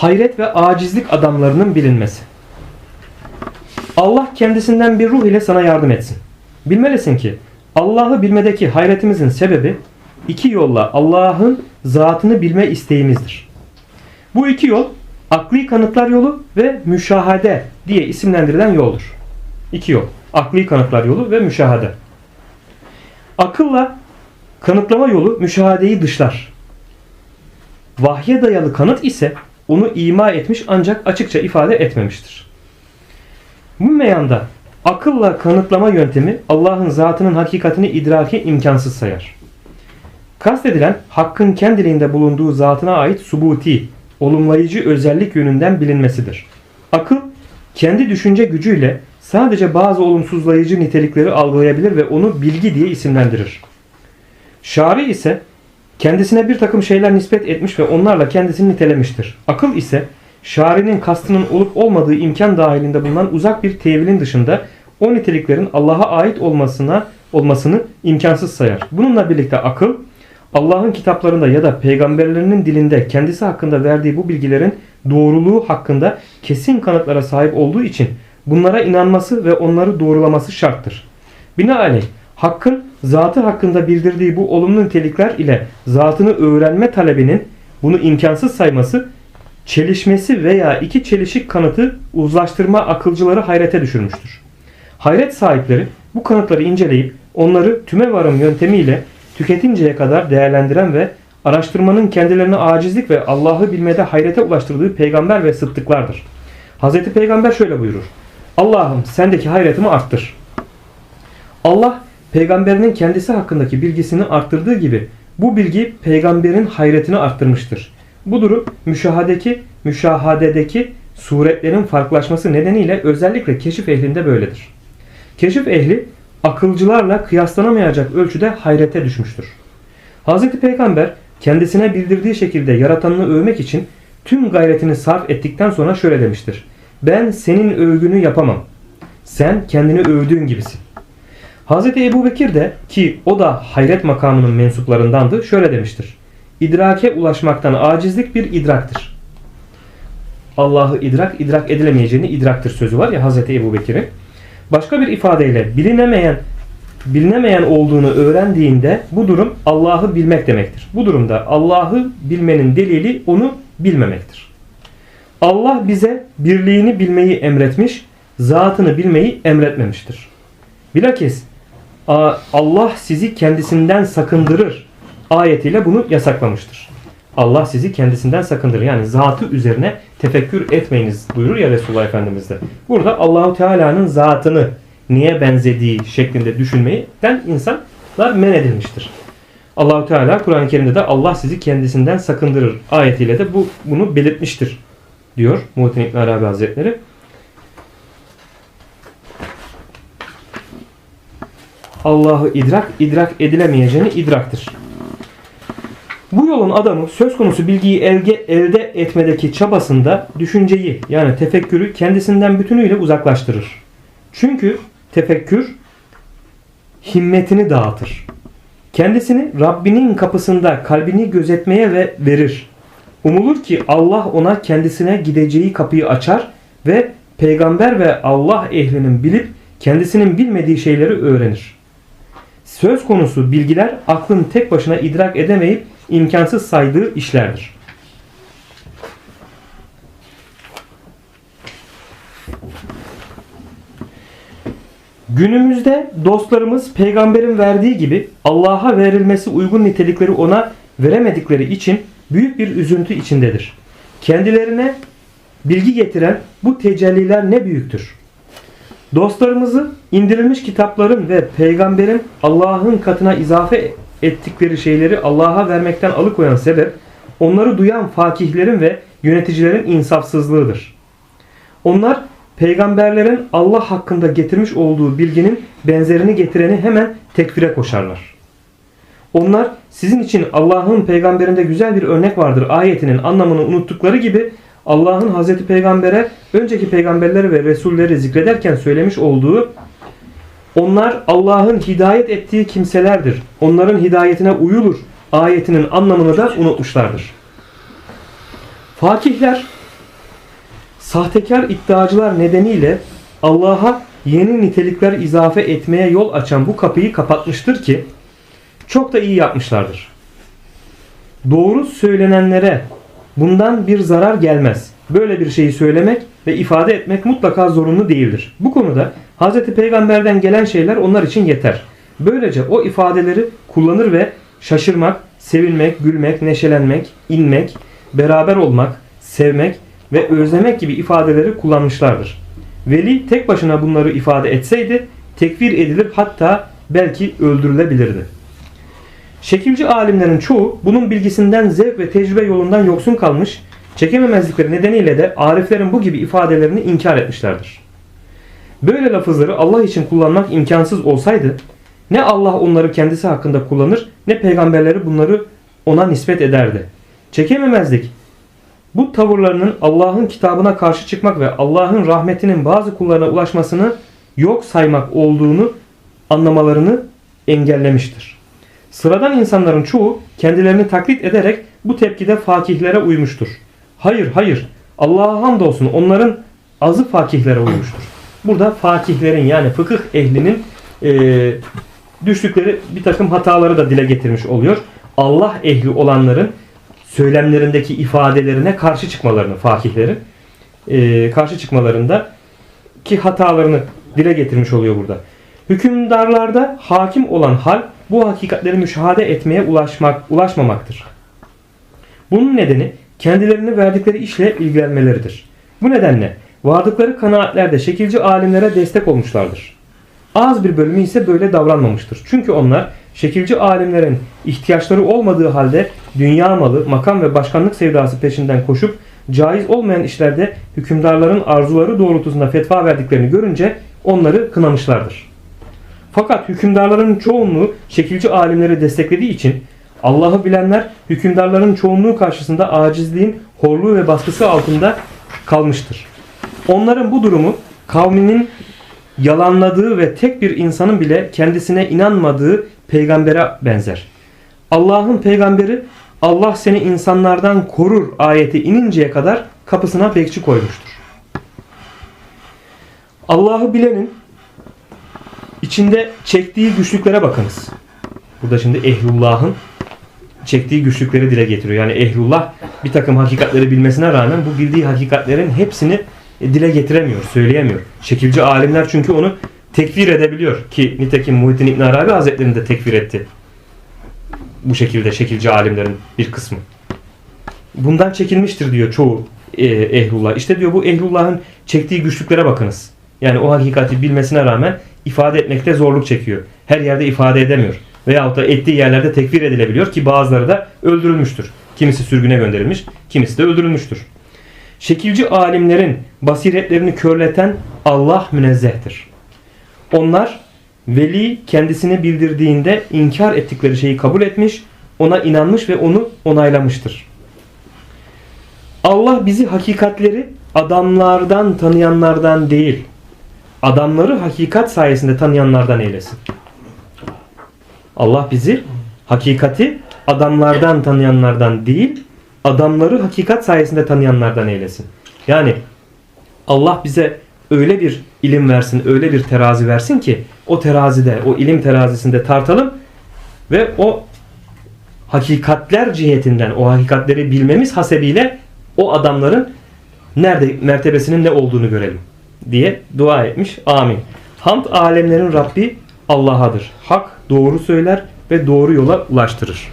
hayret ve acizlik adamlarının bilinmesi. Allah kendisinden bir ruh ile sana yardım etsin. Bilmelisin ki Allah'ı bilmedeki hayretimizin sebebi iki yolla Allah'ın zatını bilme isteğimizdir. Bu iki yol akli kanıtlar yolu ve müşahade diye isimlendirilen yoldur. İki yol. Akli kanıtlar yolu ve müşahade. Akılla kanıtlama yolu müşahadeyi dışlar. Vahye dayalı kanıt ise onu ima etmiş ancak açıkça ifade etmemiştir. Bu meyanda akılla kanıtlama yöntemi Allah'ın zatının hakikatini idraki imkansız sayar. Kastedilen hakkın kendiliğinde bulunduğu zatına ait subuti, olumlayıcı özellik yönünden bilinmesidir. Akıl kendi düşünce gücüyle sadece bazı olumsuzlayıcı nitelikleri algılayabilir ve onu bilgi diye isimlendirir. Şari ise kendisine bir takım şeyler nispet etmiş ve onlarla kendisini nitelemiştir. Akıl ise şarinin kastının olup olmadığı imkan dahilinde bulunan uzak bir tevilin dışında o niteliklerin Allah'a ait olmasına olmasını imkansız sayar. Bununla birlikte akıl Allah'ın kitaplarında ya da peygamberlerinin dilinde kendisi hakkında verdiği bu bilgilerin doğruluğu hakkında kesin kanıtlara sahip olduğu için bunlara inanması ve onları doğrulaması şarttır. Binaenaleyh hakkın zatı hakkında bildirdiği bu olumlu nitelikler ile zatını öğrenme talebinin bunu imkansız sayması çelişmesi veya iki çelişik kanıtı uzlaştırma akılcıları hayrete düşürmüştür. Hayret sahipleri bu kanıtları inceleyip onları tümevarım yöntemiyle tüketinceye kadar değerlendiren ve araştırmanın kendilerine acizlik ve Allah'ı bilmede hayrete ulaştırdığı peygamber ve sıddıklardır. Hz. Peygamber şöyle buyurur. Allah'ım sendeki hayretimi arttır. Allah peygamberinin kendisi hakkındaki bilgisini arttırdığı gibi bu bilgi peygamberin hayretini arttırmıştır. Bu durum müşahadeki, müşahadedeki suretlerin farklılaşması nedeniyle özellikle keşif ehlinde böyledir. Keşif ehli akılcılarla kıyaslanamayacak ölçüde hayrete düşmüştür. Hz. Peygamber kendisine bildirdiği şekilde yaratanını övmek için tüm gayretini sarf ettikten sonra şöyle demiştir. Ben senin övgünü yapamam. Sen kendini övdüğün gibisin. Hz. Ebu Bekir de ki o da hayret makamının mensuplarındandı şöyle demiştir. İdrake ulaşmaktan acizlik bir idraktır. Allah'ı idrak, idrak edilemeyeceğini idraktır sözü var ya Hz. Ebu Bekir'in. Başka bir ifadeyle bilinemeyen bilinemeyen olduğunu öğrendiğinde bu durum Allah'ı bilmek demektir. Bu durumda Allah'ı bilmenin delili onu bilmemektir. Allah bize birliğini bilmeyi emretmiş, zatını bilmeyi emretmemiştir. Bilakis "A- Allah sizi kendisinden sakındırır ayetiyle bunu yasaklamıştır. Allah sizi kendisinden sakındırır. Yani zatı üzerine tefekkür etmeyiniz buyurur ya Resulullah Efendimiz de. Burada Allahu Teala'nın zatını niye benzediği şeklinde düşünmeyden insanlar men edilmiştir. Allahu Teala Kur'an-ı Kerim'de de Allah sizi kendisinden sakındırır ayetiyle de bu bunu belirtmiştir diyor Muhittin İbn Arabi Hazretleri. Allah'ı idrak, idrak edilemeyeceğini idraktır. Bu yolun adamı söz konusu bilgiyi elde, elde etmedeki çabasında düşünceyi yani tefekkürü kendisinden bütünüyle uzaklaştırır. Çünkü tefekkür himmetini dağıtır. Kendisini Rabbinin kapısında kalbini gözetmeye ve verir. Umulur ki Allah ona kendisine gideceği kapıyı açar ve peygamber ve Allah ehlinin bilip kendisinin bilmediği şeyleri öğrenir. Söz konusu bilgiler aklın tek başına idrak edemeyip imkansız saydığı işlerdir. Günümüzde dostlarımız peygamberin verdiği gibi Allah'a verilmesi uygun nitelikleri ona veremedikleri için büyük bir üzüntü içindedir. Kendilerine bilgi getiren bu tecelliler ne büyüktür. Dostlarımızı indirilmiş kitapların ve peygamberin Allah'ın katına izafe ettikleri şeyleri Allah'a vermekten alıkoyan sebep onları duyan fakihlerin ve yöneticilerin insafsızlığıdır. Onlar peygamberlerin Allah hakkında getirmiş olduğu bilginin benzerini getireni hemen tekfire koşarlar. Onlar sizin için Allah'ın peygamberinde güzel bir örnek vardır ayetinin anlamını unuttukları gibi Allah'ın Hazreti Peygamber'e önceki peygamberleri ve resulleri zikrederken söylemiş olduğu onlar Allah'ın hidayet ettiği kimselerdir. Onların hidayetine uyulur. Ayetinin anlamını da unutmuşlardır. Fakihler Sahtekar iddiacılar nedeniyle Allah'a yeni nitelikler izafe etmeye yol açan bu kapıyı kapatmıştır ki çok da iyi yapmışlardır. Doğru söylenenlere bundan bir zarar gelmez. Böyle bir şeyi söylemek ve ifade etmek mutlaka zorunlu değildir. Bu konuda Hz. Peygamber'den gelen şeyler onlar için yeter. Böylece o ifadeleri kullanır ve şaşırmak, sevinmek, gülmek, neşelenmek, inmek, beraber olmak, sevmek ve özlemek gibi ifadeleri kullanmışlardır. Veli tek başına bunları ifade etseydi tekfir edilip hatta belki öldürülebilirdi. Şekilci alimlerin çoğu bunun bilgisinden zevk ve tecrübe yolundan yoksun kalmış, çekememezlikleri nedeniyle de ariflerin bu gibi ifadelerini inkar etmişlerdir. Böyle lafızları Allah için kullanmak imkansız olsaydı ne Allah onları kendisi hakkında kullanır ne peygamberleri bunları ona nispet ederdi. Çekememezlik bu tavırlarının Allah'ın kitabına karşı çıkmak ve Allah'ın rahmetinin bazı kullarına ulaşmasını yok saymak olduğunu anlamalarını engellemiştir. Sıradan insanların çoğu kendilerini taklit ederek bu tepkide fakihlere uymuştur. Hayır hayır Allah'a hamdolsun onların azı fakihlere uymuştur. Burada fakihlerin yani fıkıh ehlinin e, düştükleri bir takım hataları da dile getirmiş oluyor. Allah ehli olanların söylemlerindeki ifadelerine karşı çıkmalarını fakihlerin e, karşı çıkmalarında ki hatalarını dile getirmiş oluyor burada. Hükümdarlarda hakim olan hal bu hakikatleri müşahede etmeye ulaşmak, ulaşmamaktır. Bunun nedeni kendilerini verdikleri işle ilgilenmeleridir. Bu nedenle vardıkları kanaatlerde şekilci alimlere destek olmuşlardır. Az bir bölümü ise böyle davranmamıştır. Çünkü onlar şekilci alimlerin ihtiyaçları olmadığı halde dünya malı, makam ve başkanlık sevdası peşinden koşup caiz olmayan işlerde hükümdarların arzuları doğrultusunda fetva verdiklerini görünce onları kınamışlardır. Fakat hükümdarların çoğunluğu şekilci alimleri desteklediği için Allah'ı bilenler hükümdarların çoğunluğu karşısında acizliğin horluğu ve baskısı altında kalmıştır. Onların bu durumu kavminin yalanladığı ve tek bir insanın bile kendisine inanmadığı peygambere benzer. Allah'ın peygamberi Allah seni insanlardan korur ayeti ininceye kadar kapısına bekçi koymuştur. Allah'ı bilenin içinde çektiği güçlüklere bakınız. Burada şimdi ehlullah'ın çektiği güçlükleri dile getiriyor. Yani ehlullah bir takım hakikatleri bilmesine rağmen bu bildiği hakikatlerin hepsini e, dile getiremiyor, söyleyemiyor. Şekilci alimler çünkü onu tekfir edebiliyor ki nitekim Muhittin İbn Arabi Hazretleri'ni de tekfir etti. Bu şekilde şekilci alimlerin bir kısmı. Bundan çekilmiştir diyor çoğu e, ehlullah. İşte diyor bu ehlullahın çektiği güçlüklere bakınız. Yani o hakikati bilmesine rağmen ifade etmekte zorluk çekiyor. Her yerde ifade edemiyor. Veyahut da ettiği yerlerde tekfir edilebiliyor ki bazıları da öldürülmüştür. Kimisi sürgüne gönderilmiş, kimisi de öldürülmüştür. Şekilci alimlerin basiretlerini körleten Allah münezzehtir. Onlar veli kendisine bildirdiğinde inkar ettikleri şeyi kabul etmiş, ona inanmış ve onu onaylamıştır. Allah bizi hakikatleri adamlardan tanıyanlardan değil, adamları hakikat sayesinde tanıyanlardan eylesin. Allah bizi hakikati adamlardan tanıyanlardan değil, adamları hakikat sayesinde tanıyanlardan eylesin. Yani Allah bize öyle bir ilim versin, öyle bir terazi versin ki o terazide, o ilim terazisinde tartalım ve o hakikatler cihetinden o hakikatleri bilmemiz hasebiyle o adamların nerede mertebesinin ne olduğunu görelim diye dua etmiş. Amin. Hamd alemlerin Rabbi Allah'adır. Hak doğru söyler ve doğru yola ulaştırır.